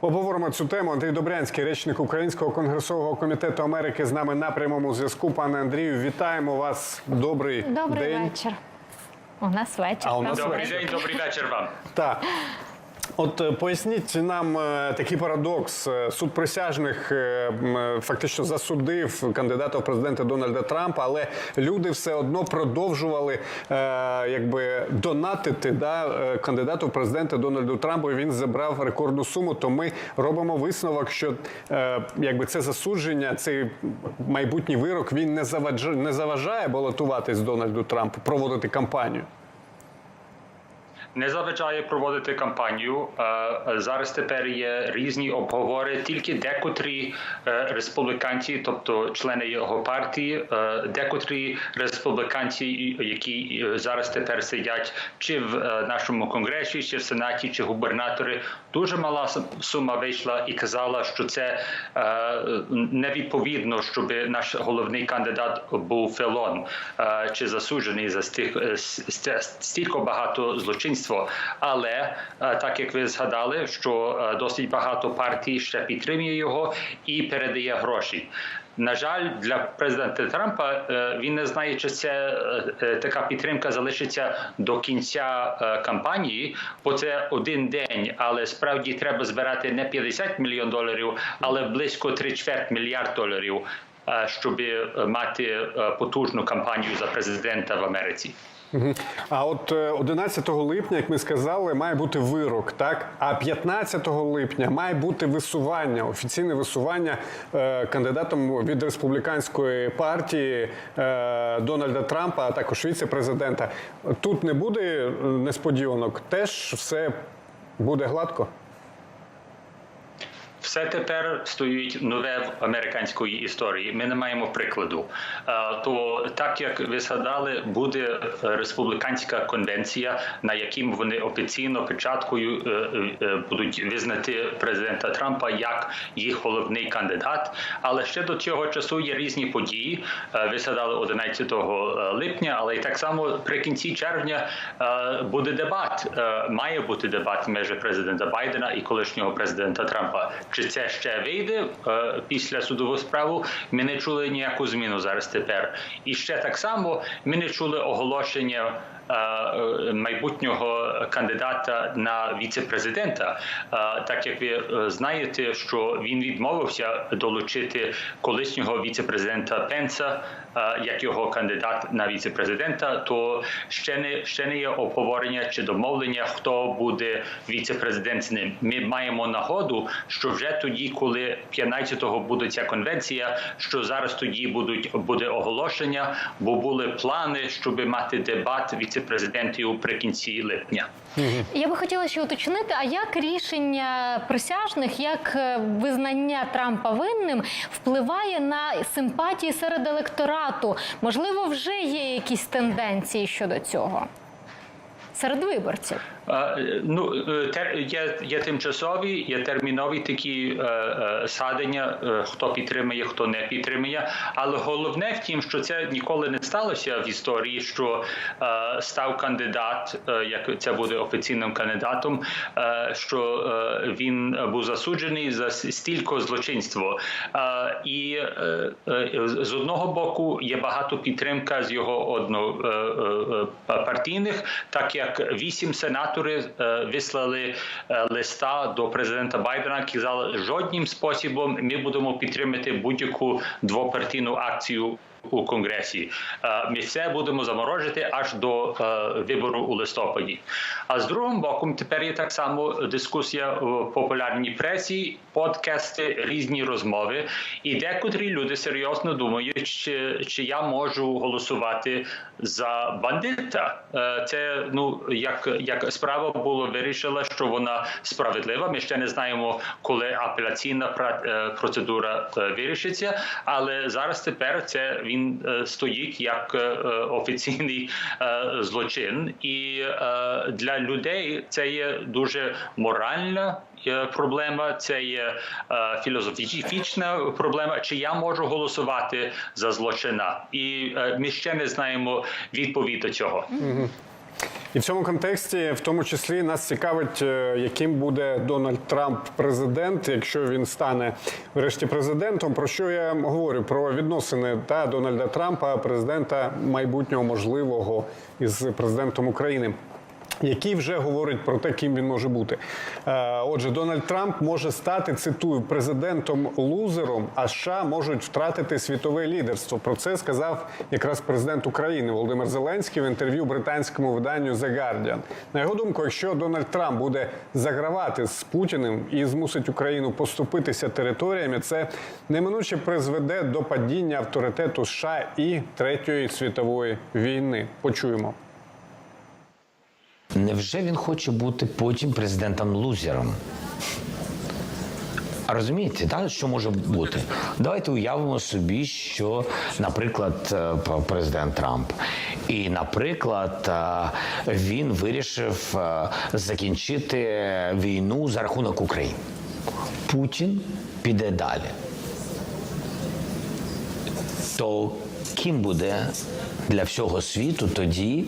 Обговоримо цю тему. Андрій Добрянський, речник Українського конгресового комітету Америки, з нами на прямому зв'язку. Пане Андрію, вітаємо вас. Добрий, Добрий день. вечір. У нас вечір. А у нас добрий Добрий день, добрий вечір вам. Так. От е, поясніть нам е, такий парадокс. Е, Суд присяжних фактично засудив кандидата в президенти Дональда Трампа, але люди все одно продовжували якби донатити да, кандидату в президенти Дональду Трампу. і Він забрав рекордну суму. То ми робимо висновок, що якби це засудження, цей майбутній вирок він не заважає, не заважає балотуватись Дональду Трампу, проводити кампанію. Не заважає проводити кампанію. Зараз тепер є різні обговори. Тільки декотрі е, республіканці, тобто члени його партії, е, декотрі республіканці, які зараз тепер сидять чи в е, нашому конгресі, чи в сенаті, чи губернатори, дуже мала сума вийшла і казала, що це е, невідповідно, щоб наш головний кандидат був фелон е, чи засуджений за стих, е, стільки багато злочинства. Але е, так як ви згадали, що е, досить багато партій ще підтримує його і передає гроші. На жаль, для президента Трампа е, він не знає, чи це е, е, така підтримка залишиться до кінця кампанії, бо це один день. Але справді треба збирати не 50 мільйон доларів, але близько 3 чверть мільярд доларів, щоб мати потужну кампанію за президента в Америці. А от е, 11 липня, як ми сказали, має бути вирок, так? А 15 липня має бути висування, офіційне висування е, кандидатом від республіканської партії е, Дональда Трампа, а також віце-президента. Тут не буде е, несподіванок, теж все буде гладко. Все тепер стоїть нове в американської історії. Ми не маємо прикладу. Е, То так як ви згадали, буде республіканська конвенція, на яким вони офіційно печаткою е, е, будуть визнати президента Трампа як їх головний кандидат. Але ще до цього часу є різні події. Е, Ви згадали 11 липня, але і так само при кінці червня е, буде дебат. Е, Має бути дебат між президента Байдена і колишнього президента Трампа. Чи це ще вийде е, після судову справу? Ми не чули ніяку зміну зараз тепер. І ще так само ми не чули оголошення. Е, Майбутнього кандидата на віце-президента, Е, так як ви е, знаєте, що він відмовився долучити колишнього віце-президента Пенса як його кандидат на віце-президента, то ще не ще не є обговорення чи домовлення, хто буде віце-президент з ним. Ми маємо нагоду, що вже тоді, коли 15-го буде ця конвенція, що зараз тоді будуть буде оголошення, бо були плани, щоб мати дебат віце-президентів при кінці липня. Я би хотіла ще уточнити, а як рішення присяжних, як е, визнання Трампа винним впливає на симпатії серед електорату? Можливо, вже є якісь тенденції щодо цього серед виборців. Ну е, тер є, тимчасові, є термінові такі е, е, садення, хто підтримує, хто не підтримує. Але головне в тім, що це ніколи не сталося в історії, що став кандидат, як це буде офіційним кандидатом, що він був засуджений за стільки злочинство. І з одного боку є багато підтримка з його однопартійних, так як вісім сенаторів е, вислали е, листа до президента Байдена, казали, жодним способом ми будемо підтримати будь-яку двопартійну акцію. У конгресі Е, ми все будемо заморожити аж до е, вибору у листопаді. А з другим боком тепер є так само дискусія в популярній пресі, подкасти, різні розмови. І декотрі люди серйозно думають, чи, чи я можу голосувати за бандита. Е, Це ну як, як справа була вирішила, що вона справедлива. Ми ще не знаємо, коли апеляційна е, процедура е, вирішиться, але зараз тепер це він е, стоїть як е, е, офіційний злочин, і для людей це є дуже моральна. Проблема це є е, філософічна проблема. Чи я можу голосувати за злочина? І ми ще не знаємо відповідь до цього. І в цьому контексті, в тому числі, нас цікавить, е, яким буде Дональд Трамп президент, якщо він стане врешті президентом. Про що я говорю? Про відносини та Дональда Трампа, президента майбутнього можливого із президентом України. Який вже говорить про те, ким він може бути. Е, Отже, Дональд Трамп може стати цитую президентом лузером, а США можуть втратити світове лідерство. Про це сказав якраз президент України Володимир Зеленський в інтерв'ю британському виданню The Guardian. На його думку, якщо Дональд Трамп буде загравати з Путіним і змусить Україну поступитися територіями, це неминуче призведе до падіння авторитету США і третьої світової війни. Почуємо. Невже він хоче бути потім президентом-лузером? Розумієте, да, що може бути? Давайте уявимо собі, що, наприклад, е, президент Трамп, і, наприклад, е, він вирішив е, закінчити війну за рахунок України. Путін піде далі. То ким буде для всього світу тоді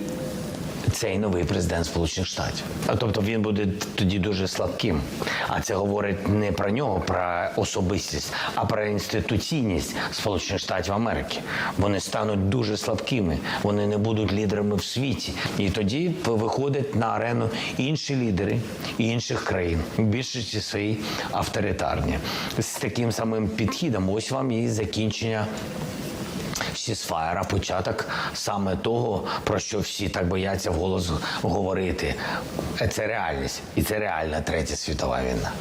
цей новий президент Сполучених Штатів? А тобто він буде тоді дуже слабким. А це говорить не про нього, про особистість, а про інституційність Сполучених Штатів Америки. Вони стануть дуже слабкими, вони не будуть лідерами в світі. І тоді виходять на арену інші лідери інших країн, в більшості свої авторитарні. З таким самим підхідом, ось вам і закінчення сісфаєра, початок саме того, про що всі так бояться голос говорити. Е, Це реальність, і це реальна третя світова війна.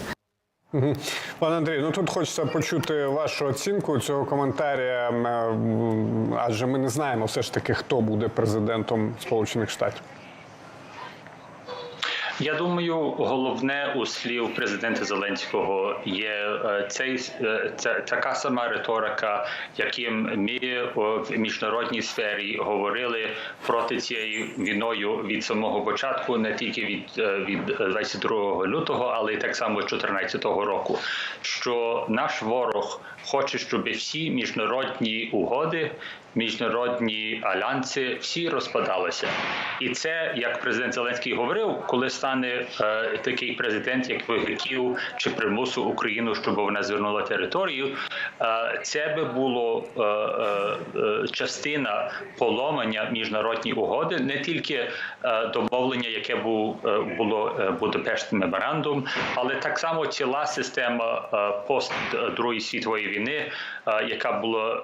Пане Андрій, ну тут хочеться почути вашу оцінку цього коментаря, м, м, адже ми не знаємо все ж таки, хто буде президентом Сполучених Штатів. Я думаю, головне у слів президента Зеленського є е, цей е, ця така сама риторика, яким ми в міжнародній сфері говорили проти цією війною від самого початку, не тільки від, е, від 22 лютого, але й так само з 2014 року. Що наш ворог хоче, щоб всі міжнародні угоди. Міжнародні альянси всі розпадалися, і це як президент Зеленський говорив, коли стане е, такий президент, як вигуків чи примусу Україну, щоб вона звернула територію. Е, це би було е, е, частина поломання міжнародні угоди, не тільки е, домовлення, яке був е, було Будапештський меморандум, але так само ціла система пост Другої світової війни, яка була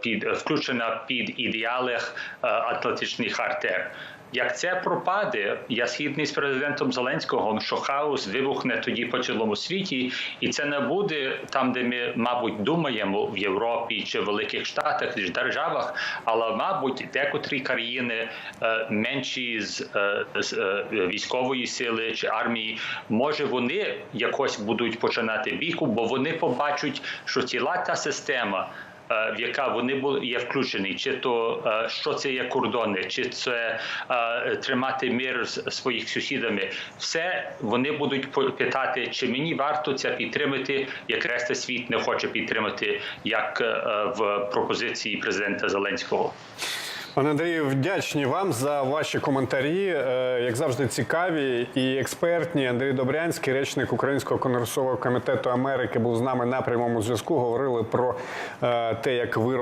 під включена під ідеали е, Атлантичний хартер. Як це пропаде, я згідний з президентом Зеленського, що хаос вибухне тоді по цілому світі, і це не буде там, де ми, мабуть, думаємо в Європі чи в Великих Штатах чи державах, але мабуть, декотрі країни е, менші з, е, з військової сили чи армії, може вони якось будуть починати бійку, бо вони побачать, що ціла та система в яка вони були є включені, чи то е, що це є кордони, чи це е, тримати мир з своїх сусідами. Все вони будуть питати, чи мені варто це підтримати, як це світ не хоче підтримати, як е, в пропозиції президента Зеленського. Пане Андрію, вдячні вам за ваші коментарі. Е, Як завжди, цікаві і експертні. Андрій Добрянський, речник Українського конгресового комітету Америки, був з нами на прямому зв'язку. Говорили про е, те, як ви